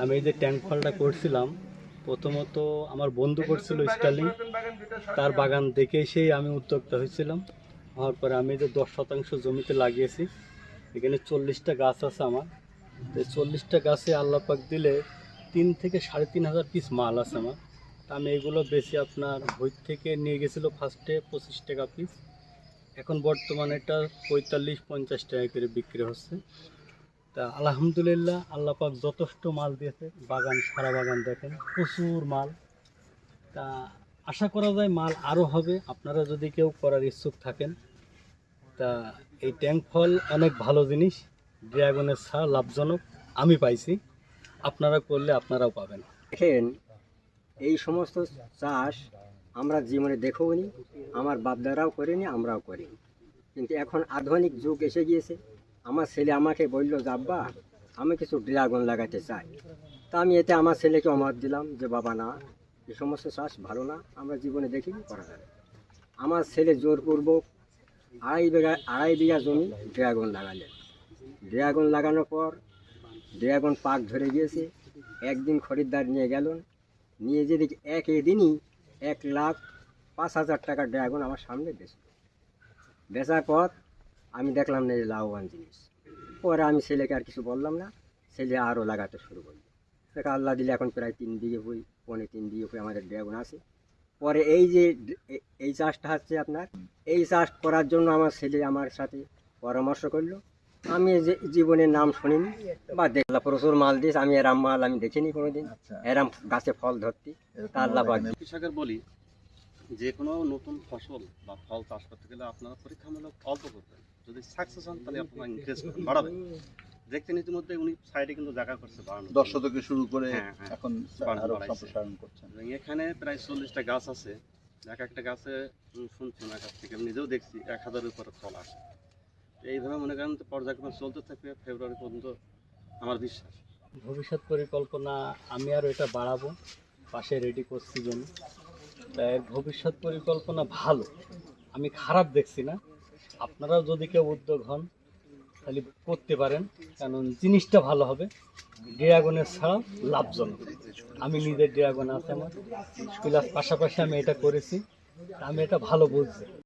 আমি এই যে ট্যাঙ্ক ফলটা করছিলাম, প্রথমত আমার বন্ধু করছিল স্টার্লিং তার বাগান দেখে সেই আমি উদ্যোক্তা হয়েছিলাম। হওয়ার পরে আমি যে দশ শতাংশ জমিতে লাগিয়েছি। এখানে চল্লিশটা গাছ আছে আমার। তো চল্লিশটা গাছে আল্লাপাক দিলে তিন থেকে সাড়ে তিন হাজার পিস মাল আছে আমার। তা আমি এগুলো বেশি আপনার বই থেকে নিয়ে গেছিল ফার্স্টে পঁচিশ টাকা পিস এখন বর্তমানে এটা পঁয়তাল্লিশ পঞ্চাশ টাকা করে বিক্রি হচ্ছে। তা আলহামদুলিল্লাহ, আল্লাহ পাক যথেষ্ট মাল দিয়েছে। বাগান, সারা বাগান দেখেন, প্রচুর মাল। তা আশা করা যায় মাল আরও হবে। আপনারা যদি কেউ করার ইচ্ছুক থাকেন, তা এই ট্যাঙ্ক ফল অনেক ভালো জিনিস, ড্রাগনের ছাড়া লাভজনক, আমি পাইছি। আপনারা করলে আপনারাও পাবেন। দেখেন, এই সমস্ত চাষ আমরা জীবনে দেখেওনি আমার বাপদারাও করিনি, আমরাও করিনি। কিন্তু এখন আধুনিক যুগ এসে গিয়েছে। আমার ছেলে আমাকে বলল, যে আব্বা, আমি কিছু ড্রাগন লাগাতে চাই। তা আমি এতে আমার ছেলেকে অমত দিলাম যে, বাবা না এই সমস্ত চাষ ভালো না, আমরা জীবনে দেখিনি, করা যাবে আমার ছেলে জোর জোরপূর্বক আড়াই বিঘা আড়াই বিঘা জমি ড্রাগন লাগালেন। ড্রাগন লাগানোর পর ড্রাগন পাক ধরে গিয়েছে, একদিন খরিদ্দার নিয়ে গেল নিয়ে যে দেখি এক এদিনই এক লাখ পাঁচ হাজার টাকার ড্রাগন আমার সামনে বেচল। বেচার পর আমি দেখলাম না এই লাভবান জিনিস। পরে আমি ছেলেকে আর কিছু বললাম না। ছেলে আরও লাগাতে শুরু করল। সেটা আল্লাহ দিলে এখন প্রায় তিন বিঘে বই পৌনে তিন বিঘে বই আমাদের ড্রাগন আছে। পরে এই যে এই চাষটা হচ্ছে আপনার এই চাষ করার জন্য আমার ছেলে আমার সাথে পরামর্শ করল। আমি যে জীবনের নাম শুনিনি বা দেখলাম প্রচুর মাল দিস আমি এরাম মাল আমি দেখিনি কোনোদিন। এরাম গাছে ফল ধরতি তা আল্লাহ কৃষকের বলি যে কোনো নতুন ফসল বা ফল চাষ করতে গেলে আপনারা পরীক্ষামূলক অল্প করবেন। যদি সাকসেস হন তাহলে আপনারা ইনক্রিজ করবেন বাড়াবেন। দেখতেন ইতিমধ্যে উনি সাইডে কিন্তু জায়গা করছে বাড়ানো দশ শতকে শুরু করে হ্যাঁ, হ্যাঁ। এখন আরও সম্প্রসারণ করছেন। এখানে প্রায় চল্লিশটা গাছ আছে। এক একটা গাছে শুনছি ওনার কাছ থেকে আমি নিজেও দেখছি এক হাজারের উপরে ফল আসে। তো এইভাবে মনে করেন তো পর্যায়ক্রমে চলতে থাকবে ফেব্রুয়ারি পর্যন্ত আমার বিশ্বাস। ভবিষ্যৎ পরিকল্পনা আমি আরও এটা বাড়াবো। পাশে রেডি করছি জন্য ভবিষ্যৎ পরিকল্পনা ভালো। আমি খারাপ দেখছি না। আপনারাও যদি কেউ উদ্যোগ হন, তাহলে করতে পারেন। কারণ জিনিসটা ভালো হবে। ড্রাগনের ছাড়া লাভজনক। আমি নিজের ড্রাগন আছে আমার। প্লাস পাশাপাশি আমি এটা করেছি। আমি এটা ভালো বুঝছি।